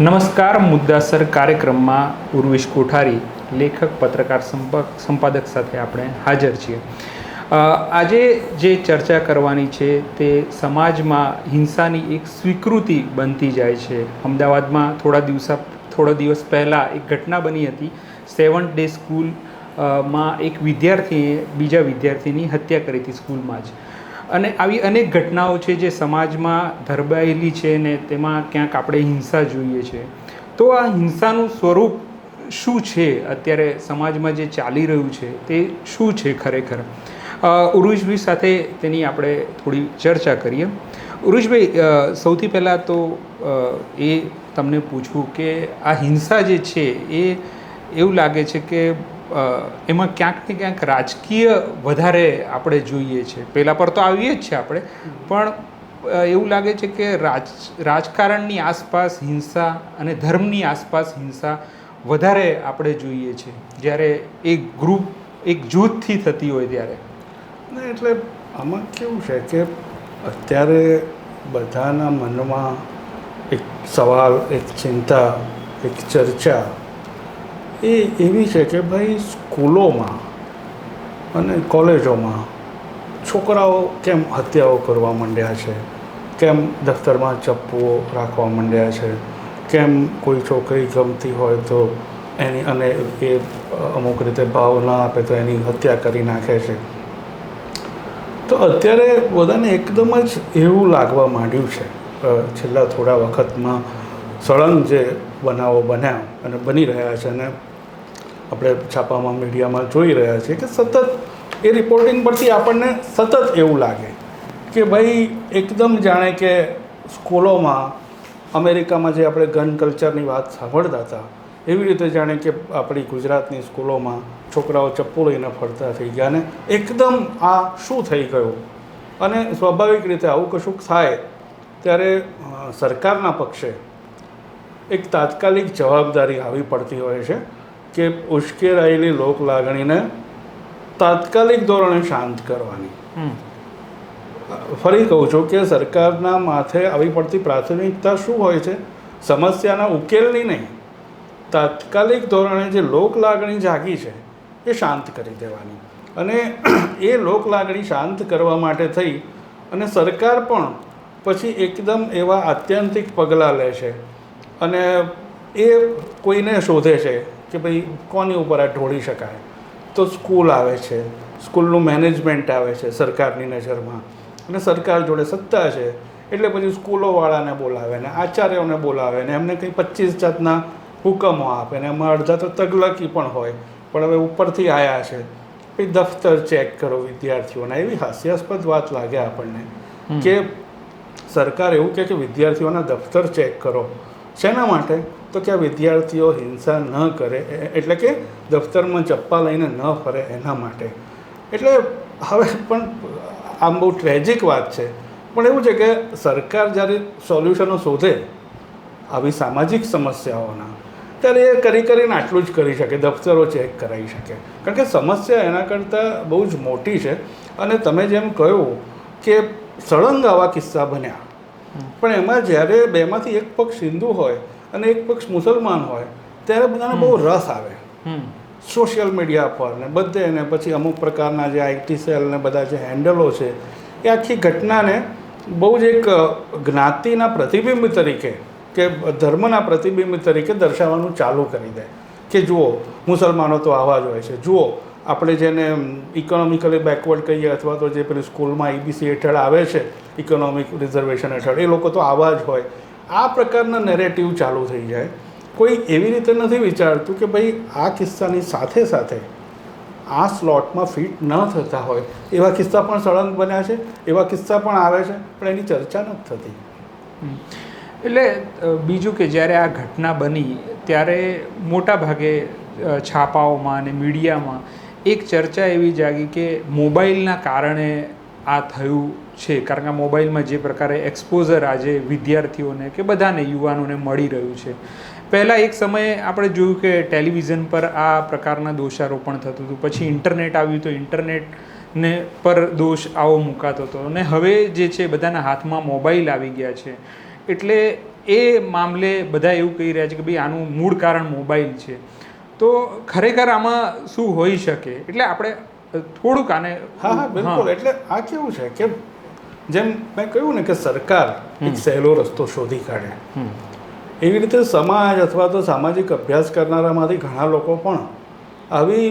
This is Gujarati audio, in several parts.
નમસ્કાર, મુદ્દાસર કાર્યક્રમમાં ઉર્વિશ કોઠારી, લેખક, પત્રકાર સંપર્ક, સંપાદક સાથે આપણે હાજર છીએ. આજે જે ચર્ચા કરવાની છે તે સમાજમાં હિંસાની એક સ્વીકૃતિ બનતી જાય છે. અમદાવાદમાં થોડા દિવસ થોડા દિવસ પહેલાં એક ઘટના બની હતી. સેવન ડે સ્કૂલમાં એક વિદ્યાર્થીએ, બીજા વિદ્યાર્થીની હત્યા કરી હતી સ્કૂલમાં જ. અને આવી અનેક ઘટનાઓ છે જે સમાજમાં ધરબાયેલી છે ને તેમાં ક્યાંક આપણે હિંસા જોઈએ છે. તો આ હિંસાનું સ્વરૂપ શું છે? અત્યારે સમાજમાં જે ચાલી રહ્યું છે તે શું છે ખરેખર? અ, ઉરુષભાઈ સાથે તેની આપણે થોડી ચર્ચા કરીએ. ઉરુષભાઈ સૌથી પહેલાં તો એ તમને પૂછવું કે આ હિંસા જે છે એ એવું લાગે છે કે એમાં ક્યાંક ને ક્યાંક રાજકીય વધારે આપણે જોઈએ છે. પહેલાં પર તો આવીએ જ છે આપણે. પણ એવું લાગે છે કે રાજ, રાજકારણની આસપાસ હિંસા અને ધર્મની આસપાસ હિંસા વધારે આપણે જોઈએ છે. જ્યારે એક ગ્રુપ એક જૂથથી થતી હોય ત્યારે. ને, એટલે આમાં કેવું છે કે અત્યારે બધાના મનમાં એક સવાલ, એક ચિંતા, એક ચર્ચા એ એવી છે કે ભાઈ સ્કૂલોમાં અને કોલેજોમાં છોકરાઓ કેમ હત્યાઓ કરવા માંડ્યા છે? કેમ દફતરમાં ચપ્પુઓ રાખવા માંડ્યા છે? કેમ કોઈ છોકરી ગમતી હોય તો એની અને એ અમુક રીતે ભાવ ના આપે તો એની હત્યા કરી નાખે છે? તો અત્યારે બધાને એકદમ જ એવું લાગવા માંડ્યું છે. છેલ્લા થોડા વખતમાં સળંગ જે બનાવો બન્યા અને બની રહ્યા છે અને આપણે છાપામાં મીડિયામાં જોઈ રહ્યા છીએ કે સતત એ રિપોર્ટિંગ પરથી આપણને સતત એવું લાગે કે ભાઈ એકદમ જાણે કે સ્કૂલોમાં અમેરિકામાં જે આપણે ગન કલ્ચરની વાત સાંભળતા હતા, એવી રીતે જાણે કે આપણી ગુજરાતની સ્કૂલોમાં છોકરાઓ ચપ્પુ લઈને ફરતા થઈ ગયા ને એકદમ આ શું થઈ ગયું? અને સ્વાભાવિક રીતે આવું કશુંક થાય ત્યારે સરકારના પક્ષે એક તાત્કાલિક જવાબદારી આવી પડતી હોય છે. કે ઉશ્કેરાયેલી લોક લાગણીને તાત્કાલિક ધોરણે શાંત કરવાની. ફરી કહું છું કે સરકારના માથે આવી પડતી પ્રાથમિકતા શું હોય છે? સમસ્યાના ઉકેલની નહીં. તાત્કાલિક ધોરણે જે લોક લાગણી જાગી છે એ શાંત કરી દેવાની. અને એ લોક લાગણી શાંત કરવા માટે થઈ અને સરકાર પણ પછી એકદમ એવા આત્યંતિક પગલાં લે છે. અને એ કોઈને શોધે છે કે ભાઈ કોની ઉપર આ ઢોળી શકાય? તો સ્કૂલ આવે છે. સ્કૂલનું મેનેજમેન્ટ આવે છે સરકારની નજરમાં. અને સરકાર જોડે સત્તા છે. એટલે પછી સ્કૂલોવાળાને બોલાવે ને આચાર્યોને બોલાવે ને એમને કંઈ પચીસ જાતના હુકમો આપે ને એમાં અડધા તો તગલકી પણ હોય. પણ હવે ઉપરથી આવ્યા છે. પછી દફતર ચેક કરો વિદ્યાર્થીઓના. એવી હાસ્યાસ્પદ વાત લાગે આપણને કે સરકાર એવું કહે કે વિદ્યાર્થીઓના દફતર ચેક કરો. શેના માટે? તો કે વિદ્યાર્થીઓ હિંસા ન કરે એટલે કે દફતરમાં ચપ્પા લઈને ન ફરે એના માટે. એટલે હવે પણ આમ બહુ ટ્રેજિક વાત છે. પણ એવું છે કે સરકાર જ્યારે સોલ્યુશનો શોધે આવી સામાજિક સમસ્યાઓના, ત્યારે એ કરી કરીને આટલું જ કરી શકે, દફતરો ચેક કરાવી શકે. કારણ કે સમસ્યા એના કરતાં બહુ જ મોટી છે. અને તમે જેમ કહ્યું કે સળંગ આવા કિસ્સા બન્યા પણ એમાં જ્યારે બેમાંથી એક પક્ષ હિન્દુ હોય અને એક પક્ષ મુસલમાન હોય ત્યારે બધાને બહુ રસ આવે. હમ. સોશિયલ મીડિયા પર ને બધે ને પછી અમુક પ્રકારના જે આઈટી સેલ ને બધા જે હેન્ડલો છે એ આખી ઘટનાને બહુ જ એક જ્ઞાતિના પ્રતિબિંબ તરીકે કે ધર્મના પ્રતિબિંબ તરીકે દર્શાવવાનું ચાલુ કરી દે. કે જુઓ મુસલમાનો તો આવા જ હોય છે. જુઓ આપણે જેને ઇકોનોમિકલી બેકવર્ડ કહીએ અથવા તો જે પેલી સ્કૂલમાં ઈબીસી હેઠળ આવે છે ઇકોનોમિક રિઝર્વેશન હેઠળ, એ લોકો તો આવા જ હોય. આ પ્રકારના નેરેટિવ ચાલુ થઈ જાય. કોઈ એવી રીતે નથી વિચારતું કે ભાઈ આ કિસ્સાની સાથે સાથે આ સ્લોટમાં ફિટ ન થતા હોય. એવા કિસ્સા પણ સળંગ બન્યા છે, એવા કિસ્સા પણ આવે છે, પણ એની ચર્ચા નથી થતી. એટલે બીજું કે જ્યારે આ ઘટના બની, ત્યારે મોટા ભાગે છાપાઓમાં અને મીડિયામાં એક ચર્ચા એવી જાગી કે મોબાઈલના કારણે આ થયું છે. કારણ કે મોબાઈલમાં જે પ્રકારે એક્સપોઝર આજે વિદ્યાર્થીઓને કે બધાને, યુવાનોને મળી રહ્યું છે. પહેલાં એક સમયે આપણે જોયું કે ટેલિવિઝન પર આ પ્રકારના દોષારોપણ થતું હતું. પછી ઇન્ટરનેટ આવ્યું તો ઇન્ટરનેટને પર દોષ આવો મુકાતો હતો. અને હવે જે છે બધાના હાથમાં મોબાઈલ આવી ગયા છે. એટલે એ મામલે બધા એવું કહી રહ્યા છે કે ભાઈ આનું મૂળ કારણ મોબાઈલ છે. તો ખરેખર આમાં શું હોઈ શકે? એટલે આપણે થોડુંક આને હા હા બિલકુલ. એટલે આ કેવું છે કે જેમ મેં કહ્યું ને કે સરકાર એક સહેલો રસ્તો શોધી કાઢે. એવી રીતે સમાજ અથવા તો સામાજિક અભ્યાસ કરનારામાંથી ઘણા લોકો પણ આવી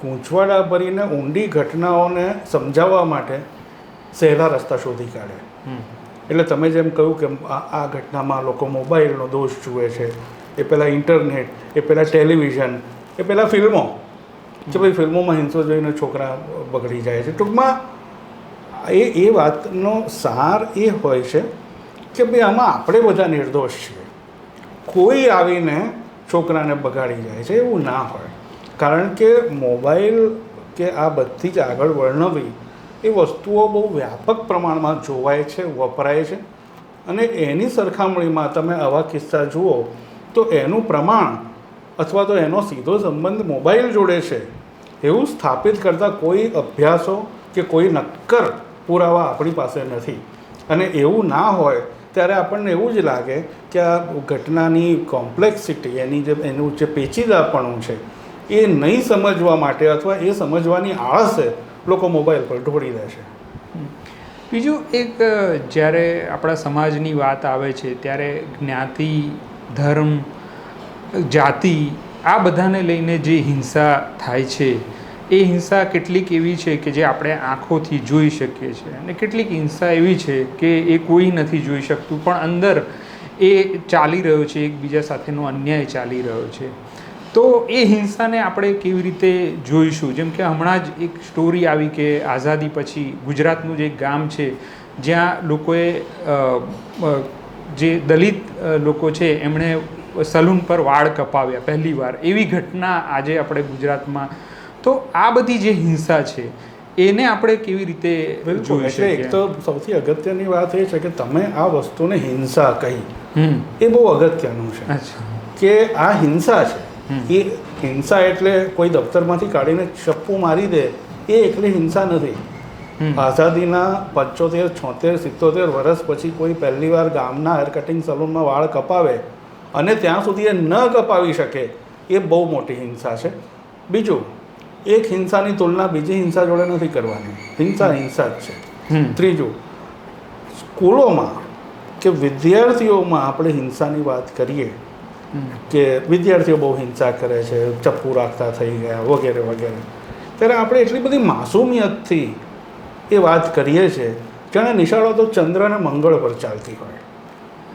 ગૂંચવાડા ભરીને ઊંડી ઘટનાઓને સમજાવવા માટે સહેલા રસ્તા શોધી કાઢે. હમ. એટલે તમે જેમ કહ્યું કે આ આ ઘટનામાં લોકો મોબાઈલનો દોષ જુએ છે એ પહેલાં ઇન્ટરનેટ, એ પહેલાં ટેલિવિઝન, એ પહેલાં ફિલ્મો. કે ભાઈ ફિલ્મોમાં હિંસો જોઈને છોકરા બગડી જાય છે. ટૂંકમાં એ એ વાતનો સાર એ હોય છે કે ભાઈ આમાં આપણે બધા નિર્દોષ છીએ. કોઈ આવીને છોકરાને બગાડી જાય છે એવું ના હોય. કારણ કે મોબાઈલ કે આ બધી જ આગળ વર્ણવી એ વસ્તુઓ બહુ વ્યાપક પ્રમાણમાં જોવાય છે, વપરાય છે. અને એની સરખામણીમાં તમે આવા કિસ્સા જુઓ તો એનું પ્રમાણ અથવા તો એનો સીધો સંબંધ મોબાઈલ જોડે છે, એવું સ્થાપિત કરતા કોઈ અભ્યાસો કે કોઈ નક્કર પુરાવા આપણી પાસે નથી. અને એવું ના હોય, ત્યારે આપણને એવું જ લાગે કે આ ઘટનાની કોમ્પ્લેક્સિટી એની જે, એનું જે પેચીદાપણું છે, એ નહીં સમજવા માટે અથવા એ સમજવાની આળસે લોકો મોબાઈલ પર ઢોળી દે છે. બીજું એક જ્યારે આપણા સમાજની વાત આવે છે, ત્યારે જ્ઞાતિ ધર્મ, જાતિ, આ બધાને લઈને જે હિંસા થાય છે, એ હિંસા કેટલીક એવી છે કે જે આપણે આંખોથી જોઈ શકીએ છીએ. અને કેટલીક હિંસા એવી છે કે એ કોઈ નથી જોઈ શકતું, પણ અંદર એ ચાલી રહ્યો છે, એકબીજા સાથેનો અન્યાય ચાલી રહ્યો છે. તો એ હિંસાને આપણે કેવી રીતે જોઈશું? જેમ કે હમણાં જ એક સ્ટોરી આવી કે આઝાદી પછી ગુજરાતનું જે ગામ છે, જ્યાં લોકોએ જે દલિત લોકો છે એમણે સલૂન પર વાળ કપાવ્યા પહેલી વાર. એવી ઘટના આજે આપણે ગુજરાતમાં. તો આ બધી જે હિંસા છે એને આપણે કેવી રીતે જોઈએ જોઈ એટલે એક તો સૌથી અગત્યની વાત એ છે કે તમે આ વસ્તુને હિંસા કહી. હમ. એ બહુ અગત્યનું છે. કે આ હિંસા છે. એ હિંસા એટલે કોઈ દફતરમાંથી કાઢીને ચપ્પુ મારી દે એ એકલી હિંસા નથી. આઝાદીના પંચોતેર છોતેર સિત્તોતેર વર્ષ પછી કોઈ પહેલીવાર ગામના હેર કટિંગ સલૂનમાં વાળ કપાવે અને ત્યાં સુધી એ ન કપાવી શકે એ બહુ મોટી હિંસા છે. બીજું એક હિંસાની તુલના બીજી હિંસા જોડે નથી કરવાની. હિંસા હિંસા જ છે. ત્રીજું સ્કૂલોમાં કે વિદ્યાર્થીઓમાં આપણે હિંસાની વાત કરીએ કે વિદ્યાર્થીઓ બહુ હિંસા કરે છે ચપ્પુ રાખતા થઈ ગયા વગેરે વગેરે. ત્યારે આપણે એટલી બધી માસૂમિયતથી એ વાત કરીએ છીએ જાણે નિશાળો તો ચંદ્ર અને મંગળ પર ચાલતી હોય.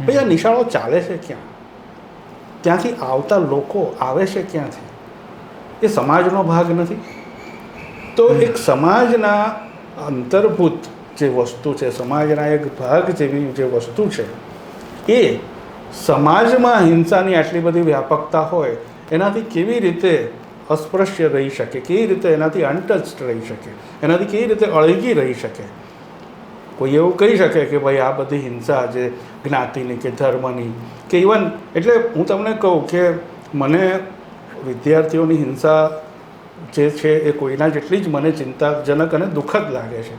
ભાઈ આ નિશાળો ચાલે છે ક્યાં? ત્યાંથી આવતા લોકો આવે છે ક્યાંથી? એ સમાજનો ભાગ નથી. તો એક સમાજના અંતર્ભૂત જે વસ્તુ છે સમાજના એક ભાગ જેવી જે વસ્તુ છે એ સમાજમાં હિંસાની આટલી બધી વ્યાપકતા હોય એનાથી કેવી રીતે અસ્પૃશ્ય રહી શકે, કેવી રીતે એનાથી અનટચ્ડ રહી શકે, એનાથી કેવી રીતે અળગી રહી શકે? કોઈ એવું કહી શકે કે ભાઈ આ બધી હિંસા જે જ્ઞાતિની કે ધર્મની, કે ઇવન એટલે હું તમને કહું કે મને વિદ્યાર્થીઓની હિંસા જે છે એ કોઈના જેટલી જ મને ચિંતાજનક અને દુઃખદ લાગે છે.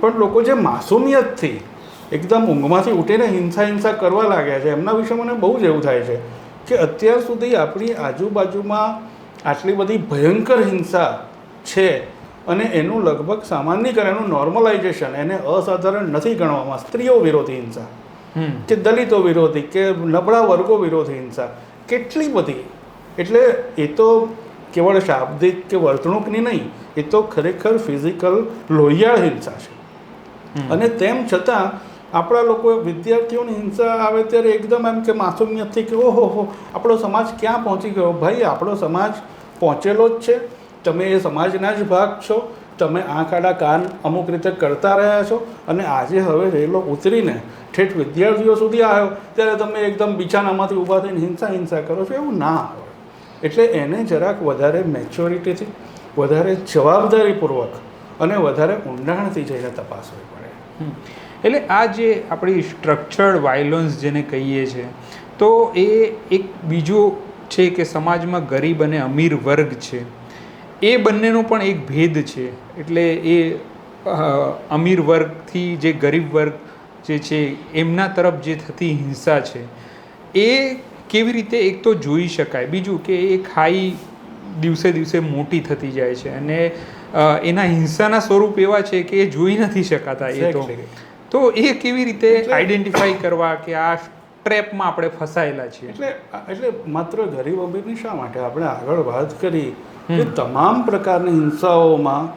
પણ લોકો જે માસુમિયતથી એકદમ ઊંઘમાંથી ઉઠીને હિંસા હિંસા કરવા લાગ્યા છે, એમના વિશે મને બહુ જ એવું થાય છે કે અત્યાર સુધી આપણી આજુબાજુમાં આટલી બધી ભયંકર હિંસા છે અને એનું લગભગ સામાન્યકરણ એનું નોર્મલાઇઝેશન એને અસાધારણ નથી ગણવામાં. સ્ત્રીઓ વિરોધી હિંસા કે દલિતો વિરોધી કે નબળા વર્ગો વિરોધી હિંસા કેટલી બધી. એટલે એ તો કેવળ શાબ્દિક કે વર્તણૂકની નહીં એ તો ખરેખર ફિઝિકલ લોહિયાળ હિંસા છે. અને તેમ છતાં આપણા લોકો વિદ્યાર્થીઓની હિંસા આવે ત્યારે એકદમ એમ કે માસુમિયતથી કે ઓહો હો આપણો સમાજ ક્યાં પહોંચી ગયો? ભાઈ આપણો સમાજ પહોંચેલો જ છે. તમે એ સમાજના જ ભાગ છો. તમે આંખ આડા કાન અમુક રીતે કરતા રહ્યા છો. અને આજે હવે રેલો ઉતરીને ઠેઠ વિદ્યાર્થીઓ સુધી આવ્યો. ત્યારે તમે એકદમ બિછાનામાંથી ઊભા થઈને હિંસા હિંસા કરો છો. એવું ના આવે એટલે એને જરાક વધારે મેચ્યોરિટીથી, વધારે જવાબદારીપૂર્વક અને વધારે ઊંડાણથી જઈને તપાસવી પડે. એટલે આ જે આપણી સ્ટ્રક્ચર્ડ વાયલન્સ જેને કહીએ છીએ તો એ એક બીજું છે કે સમાજમાં ગરીબ અને અમીર વર્ગ છે. એ બંનેનો પણ એક ભેદ છે. એટલે એ અમીર વર્ગથી જે ગરીબ વર્ગ જે છે એમના તરફ જે થતી હિંસા છે એ કેવી રીતે એક તો જોઈ શકાય. બીજું કે એ ખાઈ દિવસે દિવસે મોટી થતી જાય છે અને એના હિંસાના સ્વરૂપ એવા છે કે એ જોઈ નથી શકાતા એ તો. તો એ કેવી રીતે આઈડેન્ટિફાઈ કરવા કે આ ટ્રેપમાં આપણે ફસાયેલા છીએ. એટલે એટલે માત્ર ગરીબ અમીરની શા માટે? આપણે આગળ વાત કરી કે તમામ પ્રકારની હિંસાઓમાં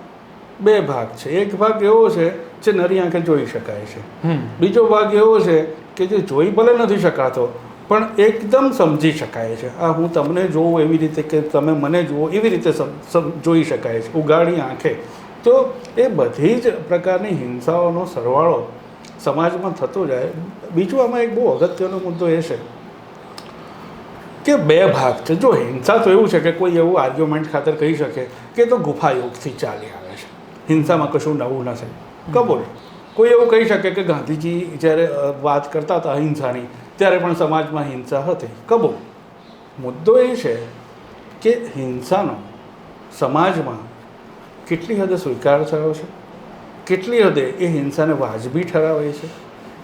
બે ભાગ છે. એક ભાગ એવો છે જે નરી આંખે જોઈ શકાય છે. બીજો ભાગ એવો છે કે જે જોઈ ભલે નથી શકાતો પણ એકદમ સમજી શકાય છે. આ હું તમને જોઉં એવી રીતે કે તમે મને જુઓ એવી રીતે જોઈ શકાય છે. ઉગાડી આંખે. તો એ બધી જ પ્રકારની હિંસાઓનો સરવાળો સમાજમાં થતો જાય. બીજું આમાં એક બહુ અગત્યનો મુદ્દો એ છે કે બે ભાગ છે. જો હિંસા તો એવું છે કે કોઈ એવું આર્ગ્યુમેન્ટ ખાતર કહી શકે કે તો ગુફા યુગથી ચાલી આવે છે. હિંસામાં કશું નવું નથી. કબૂલ કોઈ એવું કહી શકે કે ગાંધીજી જ્યારે વાત કરતા હતા અહિંસાની, ત્યારે પણ સમાજમાં હિંસા હતી. કબૂલ મુદ્દો એ છે કે હિંસાનો સમાજમાં કેટલી હદે સ્વીકાર થયો છે? કેટલી હદે એ હિંસાને વાજબી ઠરાવે છે?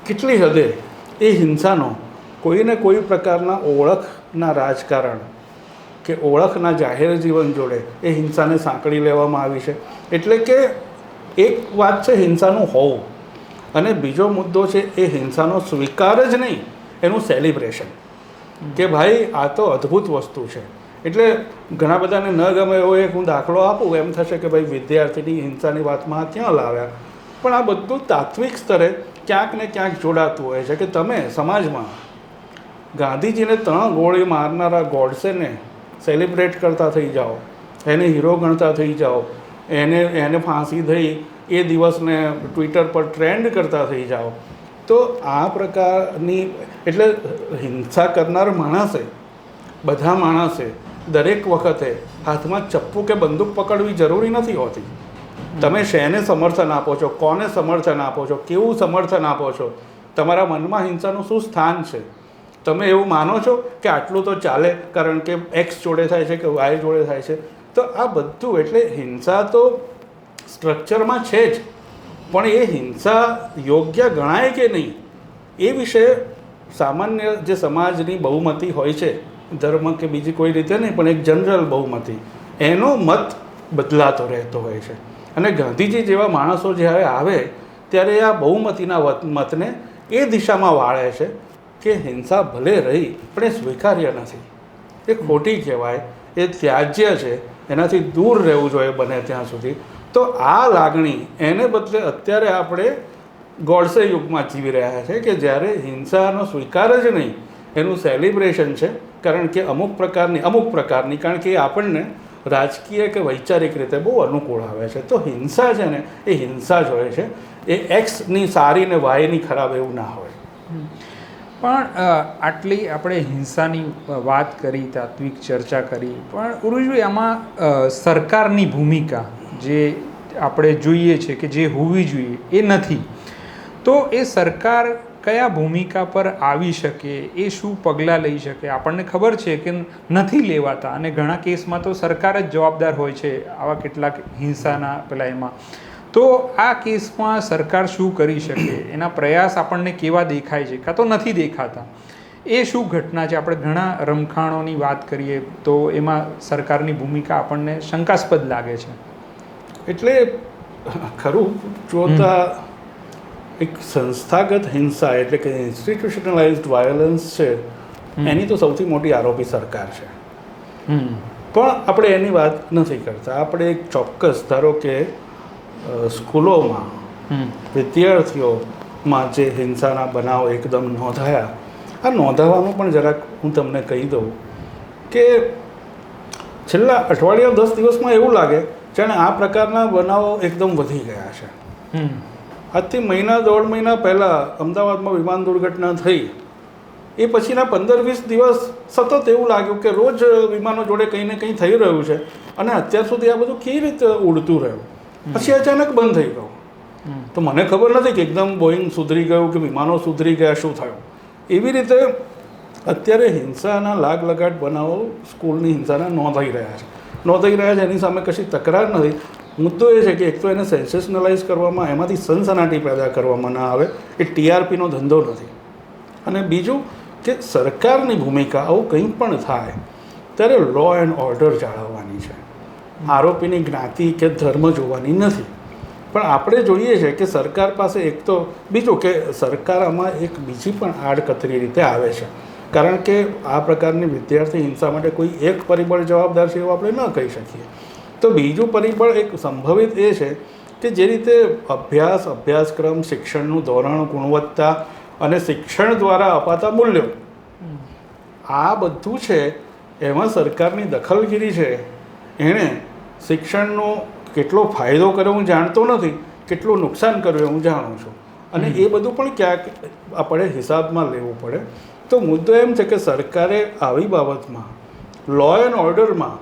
કેટલી હદે એ હિંસાનો કોઈને કોઈ પ્રકારના ઓળખના રાજકારણ કે ઓળખના જાહેર જીવન જોડે એ હિંસાને સાંકળી લેવામાં આવી છે? એટલે કે એક વાત છે હિંસાનું હોવું અને બીજો મુદ્દો છે એ હિંસાનો સ્વીકાર જ નહીં, એનું સેલિબ્રેશન કે ભાઈ, આ તો અદ્ભુત વસ્તુ છે. એટલે ઘણા બધાને ન ગમે એવો એક હું દાખલો આપું, એમ થશે કે ભાઈ વિદ્યાર્થીની હિંસાની વાતમાં ક્યાં લાવ્યા? પણ આ બધું તાત્વિક સ્તરે ક્યાંક ને ક્યાંક જોડાતું હોય છે કે તમે સમાજમાં ગાંધીજીને ત્રણ ગોળી મારનારા ગોડસેને સેલિબ્રેટ કરતા થઈ જાઓ, એને હીરો ગણતા થઈ જાઓ, એને એને ફાંસી થઈ, એ દિવસને ટ્વિટર પર ટ્રેન્ડ કરતા થઈ જાઓ, તો આ પ્રકારની, એટલે હિંસા કરનાર માણસે, બધા માણસે દરેક વખતે હાથમાં ચપ્પુ કે બંદૂક પકડવી જરૂરી નથી હોતી. તમે શેને સમર્થન આપો છો? કોને સમર્થન આપો છો? કેવું સમર્થન આપો છો? તમારા મનમાં હિંસાનું શું સ્થાન છે? તમે એવું માનો છો કે આટલું તો ચાલે, કારણ કે એક્સ જોડે થાય છે કે વાય જોડે થાય છે? તો આ બધું એટલે હિંસા તો સ્ટ્રક્ચરમાં છે જ. પણ એ હિંસા યોગ્ય ગણાય કે નહીં? એ વિશે સામાન્ય જે સમાજની બહુમતી હોય છે ધર્મ કે બીજી કોઈ રીતે નહીં, પણ એક જનરલ બહુમતી. એનો મત બદલાતો રહેતો હોય છે. અને ગાંધીજી જેવા માણસો જ્યારે આવે, ત્યારે આ બહુમતીના મતને એ દિશામાં વાળે છે કે હિંસા ભલે રહી, પણ એ સ્વીકાર્ય નથી. એ ખોટી કહેવાય, એ ત્યાજ્ય છે, એનાથી દૂર રહેવું જોઈએ બને ત્યાં સુધી. તો આ લાગણી એને બદલે અત્યારે આપણે ગોડસે યુગમાં જીવી રહ્યા છે કે જ્યારે હિંસાનો સ્વીકાર જ નહીં, એનું સેલિબ્રેશન છે કારણ કે અમુક પ્રકારની અમુક પ્રકારની, કારણ કે આપણને રાજકીય કે વૈચારિક રીતે બહુ અનુકૂળ આવે છે. તો હિંસા છે ને, એ હિંસા જ હોય છે. એ એક્સની સારી ને વાયની ખરાબ એવું ના હોય. પણ આટલી આપણે હિંસાની વાત કરી, તાત્વિક ચર્ચા કરી, પણ ઉરુજભાઈ, આમાં સરકારની ભૂમિકા જે આપણે જોઈએ છે કે જે હોવી જોઈએ એ નથી. તો એ સરકાર કયા ભૂમિકા પર આવી શકે એ શું પગલાં લઈ શકે આપણને ખબર છે કે નથી લેવાતા. અને ઘણા કેસમાં તો સરકાર જ જવાબદાર હોય છે આવા કેટલાક હિંસાના પેલા એમાં તો આ કેસમાં સરકાર શું કરી શકે? એના પ્રયાસ આપણને કેવા દેખાય છે? કાં તો નથી દેખાતા. એ શું ઘટના છે? આપણે ઘણા રમખાણોની વાત કરીએ તો એમાં સરકારની ભૂમિકા આપણને શંકાસ્પદ લાગે છે. એટલે ખરું જોતા એક સંસ્થાગત હિંસા એટલે કે ઇન્સ્ટિટ્યુશનલાઇઝ્ડ વાયોલન્સ છે એની તો સૌથી મોટી આરોપી સરકાર છે. હમ. પણ આપણે એની વાત નથી કરતા. આપણે એક ચોક્કસ ધારો કે સ્કૂલોમાં વિદ્યાર્થીઓમાં જે હિંસાના બનાવ એકદમ નોંધાયા આ નોંધાવાનું પણ જરાક હું તમને કહી દઉં કે છેલ્લા અઠવાડિયા દસ દિવસમાં એવું લાગે જાણે આ પ્રકારના બનાવો એકદમ વધી ગયા છે. હમ. આજથી મહિના દોઢ મહિના પહેલાં અમદાવાદમાં વિમાન દુર્ઘટના થઈ. એ પછીના પંદર વીસ દિવસ સતત એવું લાગ્યું કે રોજ વિમાનો જોડે કંઈ ને કંઈ થઈ રહ્યું છે અને અત્યાર સુધી આ બધું કેવી રીતે ઉડતું રહ્યું? પછી અચાનક બંધ થઈ ગયું. તો મને ખબર નથી કે એકદમ બોઈંગ સુધરી ગયું કે વિમાનો સુધરી ગયા શું થયું? એવી રીતે અત્યારે હિંસાના લાગ લગાટ બનાવો સ્કૂલની હિંસાના નોંધાઈ રહ્યા છે. નોંધાઈ રહ્યા છે એની સામે કશી તકરાર નથી. મુદ્દો એ છે કે એક તો એને સેન્સેશનલાઇઝ કરવામાં, એમાંથી સનસનાટી પેદા કરવામાં ના આવે, એ ટીઆરપીનો ધંધો નથી. અને બીજું કે સરકારની ભૂમિકા આવું કંઈ પણ થાય, ત્યારે લો એન્ડ ઓર્ડર જાળવવાની છે. આરોપીની જ્ઞાતિ કે ધર્મ જોવાની નથી. પણ આપણે જોઈએ છે કે સરકાર પાસે એક તો, બીજું કે સરકાર આમાં એક બીજી પણ આડકતરી રીતે આવે છે. કારણ કે આ પ્રકારની વિદ્યાર્થી હિંસા માટે કોઈ એક પરિબળ જવાબદાર છે એવું આપણે ન કહી શકીએ. તો બીજું પરિબળ એક સંભવિત એ છે કે જે રીતે અભ્યાસ, અભ્યાસક્રમ, શિક્ષણનું ધોરણ, ગુણવત્તા અને શિક્ષણ દ્વારા અપાતા મૂલ્યો. આ બધું છે, એમાં સરકારની દખલગીરી છે. એણે શિક્ષણનો કેટલો ફાયદો કર્યો હું જાણતો નથી, કેટલું નુકસાન કર્યું હું જાણું છું. અને એ બધું પણ ક્યાંક આપણે હિસાબમાં લેવું પડે. તો મુદ્દો એમ છે કે સરકારે આવી બાબતમાં લો એન્ડ ઓર્ડરમાં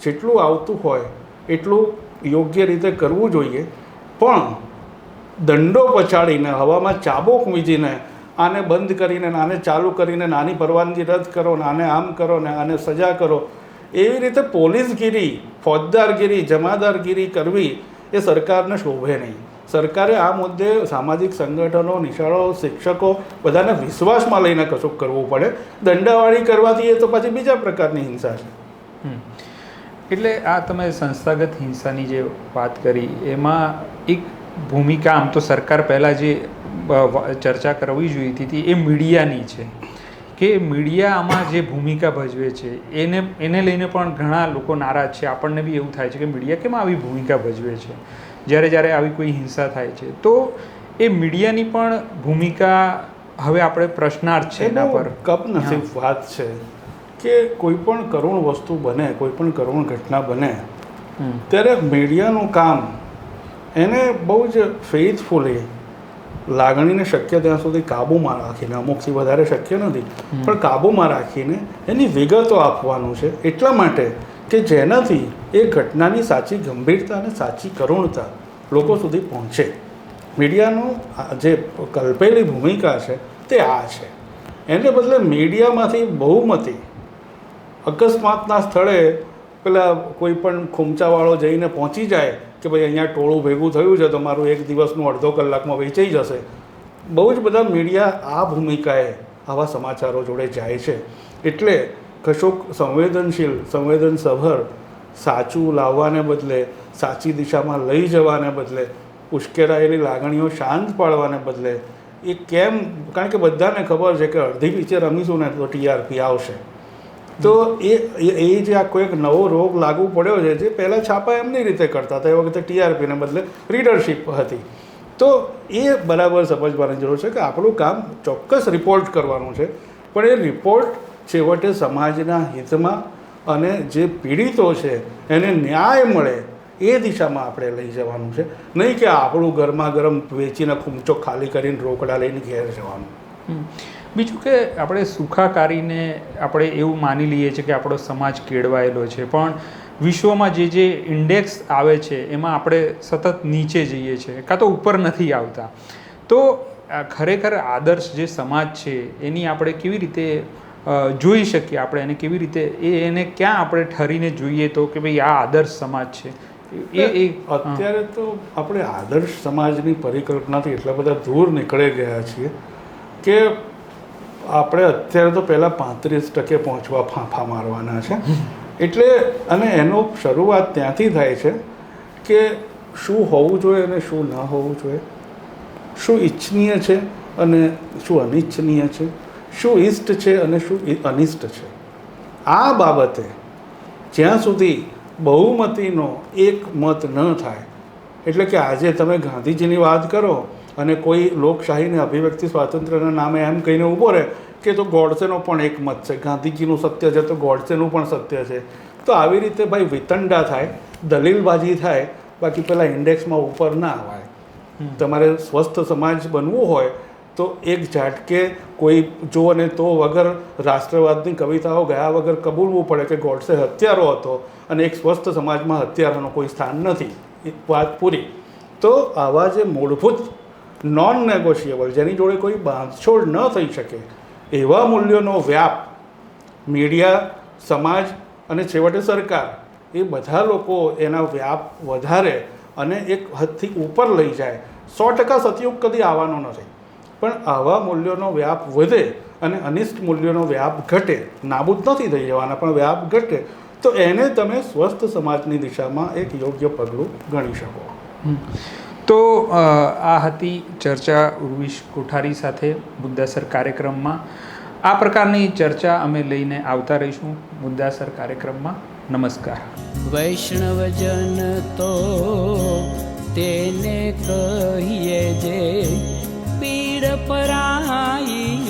જેટલું આવતું હોય એટલું યોગ્ય રીતે કરવું જોઈએ. પણ દંડો પછાડીને, હવામાં ચાબુક વીજીને, આને બંધ કરીને, આને ચાલુ કરીને, નાની પરવાનગી રદ કરો, ને આને આમ કરો, ને આને સજા કરો, એવી રીતે પોલીસગીરી, ફોજદારગીરી, જમાદારગીરી કરવી એ સરકારને શોભે નહીં. સરકારે આ મુદ્દે સામાજિક સંગઠનો, નિશાળો, શિક્ષકો બધાને વિશ્વાસમાં લઈને કશુંક કરવું પડે. દંડાવાળી કરવાથી એ તો પછી બીજા પ્રકારની હિંસા છે. હમ. એટલે આ તમે સંસ્થાગત હિંસાની જે વાત કરી એમાં એક ભૂમિકા આમ તો સરકાર પહેલાં જે ચર્ચા કરવી જોઈતી હતી એ મીડિયાની છે. કે મીડિયા આમાં જે ભૂમિકા ભજવે છે એને એને લઈને પણ ઘણા લોકો નારાજ છે. આપણને બી એવું થાય છે કે મીડિયા કેમ આવી ભૂમિકા ભજવે છે? જ્યારે જ્યારે આવી કોઈ હિંસા થાય છે. તો એ મીડિયાની પણ ભૂમિકા હવે આપણે પ્રશ્નાર્થ છે એના પર. કપ કપનસીબ વાત છે. કે કોઈ પણ કરુણ વસ્તુ બને કોઈ પણ કરુણ ઘટના બને ત્યારે મીડિયાનું કામ એને બહુ જ ફેથફુલી લાગણીને શક્ય ત્યાં સુધી કાબૂમાં રાખીને અમુકથી વધારે શક્ય નથી પણ કાબૂમાં રાખીને એની વિગતો આપવાનું છે એટલા માટે કે જેનાથી એ ઘટનાની સાચી ગંભીરતા અને સાચી કરુણતા લોકો સુધી પહોંચે. મીડિયાનું જે કલ્પેલી ભૂમિકા છે તે આ છે. એને બદલે મીડિયામાંથી બહુમતી અકસ્માતના સ્થળે પેલા કોઈ પણ ખૂમચાવાળો જઈને પહોંચી જાય કે ભાઈ અહીંયા ટોળું ભેગું થયું છે તો મારું એક દિવસનું અડધો કલાકમાં વેચાઈ જશે. બહુ જ બધા મીડિયા આ ભૂમિકાએ આવા સમાચારો જોડે જાય છે. એટલે કશોક સંવેદનશીલ, સંવેદનસભર, સાચું લાવવાને બદલે, સાચી દિશામાં લઈ જવાને બદલે, ઉશ્કેરાયેલી લાગણીઓ શાંત પાડવાને બદલે, એ કેમ? કારણ કે બધાને ખબર છે કે અડધી પિક્ચર રમીશું ને તો ટીઆરપી આવશે. તો એ, એ- જે આ કોઈક નવો રોગ લાગુ પડ્યો છે, જે પહેલાં છાપા એમની રીતે કરતા હતા. એ વખતે ટીઆરપીને બદલે રીડરશીપ હતી. તો એ બરાબર સમજવાની જરૂર છે કે આપણું કામ ચોક્કસ રિપોર્ટ કરવાનું છે. પણ એ રિપોર્ટ છેવટે સમાજના હિતમાં અને જે પીડિતો છે, એને ન્યાય મળે એ દિશામાં આપણે લઈ જવાનું છે. નહીં કે આપણું ગરમા ગરમ વેચીને ખૂમચો ખાલી કરીને રોકડા લઈને ઘેર જવાનું. બીજું કે આપણે સુખાકારીને આપણે એવું માની લઈએ છીએ કે આપણો સમાજ કેળવાયેલો છે. પણ વિશ્વમાં જે જે ઇન્ડેક્સ આવે છે, એમાં આપણે સતત નીચે જઈએ છીએ, કાં તો ઉપર નથી આવતા. તો ખરેખર આદર્શ જે સમાજ છે, એની આપણે કેવી રીતે જોઈ શકીએ આપણે એને કેવી રીતે એ એને ક્યાં આપણે ઠરીને જોઈએ તો કે ભાઈ આ આદર્શ સમાજ છે? એ એ અત્યારે તો આપણે આદર્શ સમાજની પરિકલ્પનાથી એટલા બધા દૂર નીકળી ગયા છીએ કે આપણે અત્યારે તો પહેલાં પાંત્રીસ ટકે પહોંચવા ફાંફા મારવાના છે. એટલે અને એનો શરૂઆત ત્યાંથી થાય છે કે શું હોવું જોઈએ અને શું ન હોવું જોઈએ. શું ઈચ્છનીય છે અને શું અનિચ્છનીય છે. શું ઇષ્ટ છે અને શું અનિષ્ટ છે. આ બાબતે જ્યાં સુધી બહુમતીનો એક મત ન થાય, એટલે કે આજે તમે ગાંધીજીની વાત કરો અને કોઈ લોકશાહીને અભિવ્યક્તિ સ્વાતંત્ર્યના નામે એમ કહીને ઊભો રહે કે તો ગોડસેનો પણ એક મત છે. ગાંધીજીનું સત્ય છે તો ગોડસેનું પણ સત્ય છે. તો આવી રીતે ભાઈ વિતંડા થાય દલીલબાજી થાય બાકી પેલા ઇન્ડેક્સમાં ઉપર ના આવે તમારે સ્વસ્થ સમાજ બનવું હોય તો એક ઝાટકે કોઈ જો અને તો વગર રાષ્ટ્રવાદની કવિતાઓ ગયા વગર કબૂલવું પડે કે ગોડસે હત્યારો હતો અને એક સ્વસ્થ સમાજમાં હત્યારાનું કોઈ સ્થાન નથી. વાત પૂરી. તો આવા જે મૂળભૂત નોન નેગોશિયેબલ જેની જોડે કોઈ બાંધછોડ ન થઈ શકે, એવા મૂલ્યોનો વ્યાપ મીડિયા, સમાજ અને છેવટે સરકાર એ બધા લોકો એના વ્યાપ વધારે અને એક હદથી ઉપર લઈ જાય. સો ટકા સતયુગ કદી આવવાનો નથી. પણ આવા મૂલ્યોનો વ્યાપ વધે અને અનિષ્ટ મૂલ્યોનો વ્યાપ ઘટે. નાબૂદ નથી થઈ જવાના, પણ વ્યાપ ઘટે. તો એને તમે સ્વસ્થ સમાજની દિશામાં એક યોગ્ય પગલું ગણી શકો. તો આ હતી ચર્ચા ઉર્વિશ કોઠારી સાથે મુદ્દાસર કાર્યક્રમમાં. આ પ્રકારની ચર્ચા અમે લઈને આવતા રહીશું મુદ્દાસર કાર્યક્રમમાં. નમસ્કાર. વૈષ્ણવજન તો તેને કહીએ જે, પીડ પરાઈ